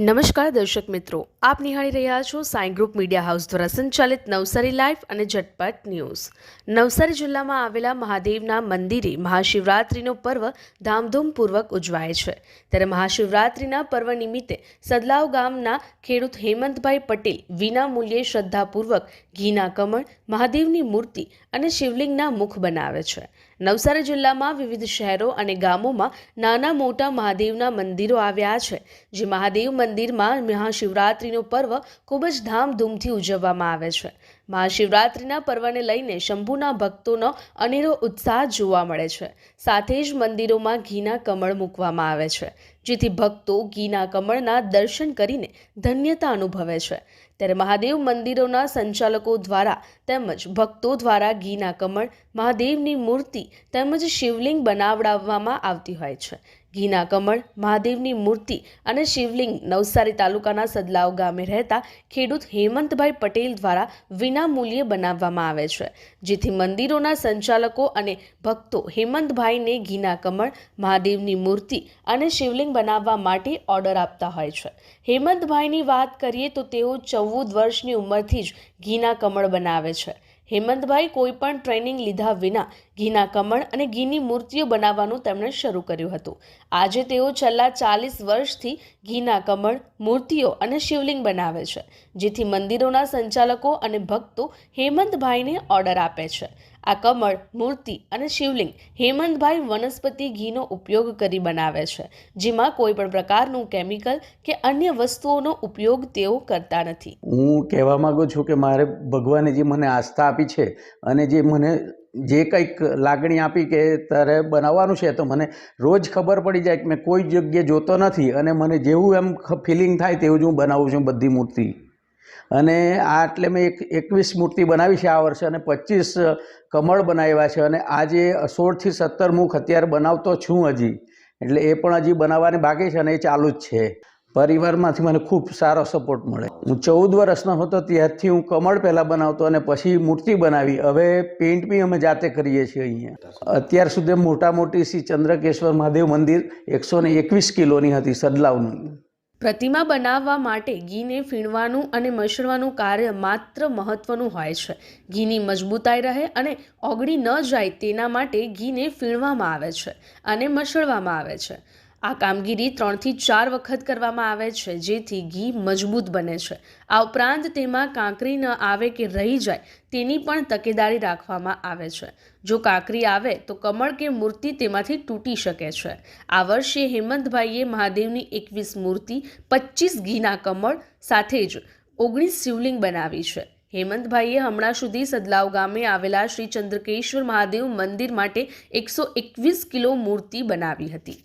નમસ્કાર દર્શક મિત્રો, આપ નિહાળી રહ્યા છો સાઈ ગ્રુપ મીડિયા હાઉસ દ્વારા સંચાલિત નવસારી લાઈવ અને ઝટપટ ન્યૂઝ. નવસારી જિલ્લામાં આવેલા મહાદેવના મંદિરે મહાશિવરાત્રિનો પર્વ ધામધૂમપૂર્વક ઉજવાય છે. ત્યારે મહાશિવરાત્રિના પર્વ નિમિત્તે સદલાવ ગામના ખેડૂત હેમંતભાઈ પટેલ વિના મૂલ્યે શ્રદ્ધાપૂર્વક ઘીના કમળ, મહાદેવની મૂર્તિ અને શિવલિંગના મુખ બનાવે છે. નવસારી જિલ્લામાં વિવિધ શહેરો અને ગામોમાં નાના મોટા મહાદેવના મંદિરો આવ્યા છે, જે મહાદેવ મંદિરમાં મહાશિવરાત્રિનો પર્વ ખૂબ જ ધામધૂમથી ઉજવવામાં આવે છે. મહાશિવરાત્રિના પર્વને લઈને શંભુના ભક્તોનો અનેરો ઉત્સાહ જોવા મળે છે. સાથે જ મંદિરોમાં ઘીના કમળ મૂકવામાં આવે છે, જેથી ભક્તો ઘીના કમળના દર્શન કરીને ધન્યતા અનુભવે છે. ત્યારે મહાદેવ મંદિરોના સંચાલકો દ્વારા તેમજ ભક્તો દ્વારા ઘીના કમળ મહાદેવની મૂર્તિ તેમજ શિવલિંગ બનાવડાવવામાં આવતી હોય છે. ઘીના કમળ, મહાદેવની મૂર્તિ અને શિવલિંગ નવસારી તાલુકાના સદલાવ ગામે રહેતા ખેડૂત હેમંતભાઈ પટેલ દ્વારા વિના મૂલ્યે બનાવવામાં આવે છે. જેથી મંદિરોના સંચાલકો અને ભક્તો હેમંતભાઈને ઘીના કમળ, મહાદેવની મૂર્તિ અને શિવલિંગ બનાવવા માટે ઓર્ડર આપતા હોય છે. હેમંતભાઈની વાત કરીએ તો તેઓ ચૌદ વર્ષની ઉંમરથી જ ઘીના કમળ બનાવે છે. હેમંતભાઈ કોઈ પણ ટ્રેનિંગ લીધા વિના ઘીના કમળ અને ઘીની મૂર્તિઓ બનાવવાનું તેમણે શરૂ કર્યું હતું. આજે તેઓ છેલ્લા ચાલીસ વર્ષથી ઘીના કમળ, મૂર્તિઓ અને શિવલિંગ બનાવે છે, જેથી મંદિરોના સંચાલકો અને ભક્તો હેમંતભાઈને ઓર્ડર આપે છે. આ કમળ, મૂર્તિ અને શિવલિંગ હેમંતભાઈ વનસ્પતિ ઘીનો ઉપયોગ કરી બનાવે છે, જેમાં કોઈ પણ પ્રકારનું કેમિકલ કે અન્ય વસ્તુઓનો ઉપયોગ તેઓ કરતા નથી. હું કહેવા માગું છું કે મારે ભગવાને જે મને આસ્થા આપી છે અને જે મને જે કંઈક લાગણી આપી કે તારે બનાવવાનું છે, તો મને રોજ ખબર પડી જાય કે મેં કોઈ જગ્યાએ જોતો નથી અને મને જેવું એમ ફિલિંગ થાય તેવું જ હું બનાવું છું બધી મૂર્તિ. અને આ એટલે મેં એક એકવીસ મૂર્તિ બનાવી છે આ વર્ષે અને પચીસ કમળ બનાવ્યા છે અને આજે સોળથી સત્તર મુખ અત્યારે બનાવતો છું હજી. એટલે એ પણ હજી બનાવવાની બાકી છે અને એ ચાલુ જ છે. પરિવારમાંથી મને ખૂબ સારો સપોર્ટ મળે. હું ચૌદ વર્ષનો હતો ત્યારથી હું કમળ પહેલાં બનાવતો અને પછી મૂર્તિ બનાવી. હવે પેઇન્ટ બી અમે જાતે કરીએ છીએ અહીંયા. અત્યાર સુધી મોટા મોટી શ્રી ચંદ્રકેશ્વર મહાદેવ મંદિર એકસો ને એકવીસ કિલોની હતી સદલાવની પ્રતિમા બનાવવા માટે ઘીને ફીણવાનું અને મસળવાનું કાર્ય માત્ર મહત્વનું હોય છે. ઘીની મજબૂતાઈ રહે અને ઓગળી ન જાય તેના માટે ઘીને ફીણવામાં આવે છે અને મસળવામાં આવે છે. આ કામગીરી ત્રણથી ચાર વખત કરવામાં આવે છે, જેથી ઘી મજબૂત બને છે. આ ઉપરાંત તેમાં કાંકરી ન આવે કે રહી જાય તેની પણ તકેદારી રાખવામાં આવે છે. જો કાંકરી આવે તો કમળ કે મૂર્તિ તેમાંથી તૂટી શકે છે. આ વર્ષે હેમંતભાઈએ મહાદેવની એકવીસ મૂર્તિ પચીસ ઘીના કમળ સાથે જ ઓગણીસ શિવલિંગ બનાવી છે. હેમંતભાઈએ હમણાં સુધી સદલાવ ગામે આવેલા શ્રી ચંદ્રકેશ્વર મહાદેવ મંદિર માટે એકસો એકવીસ કિલો મૂર્તિ બનાવી હતી.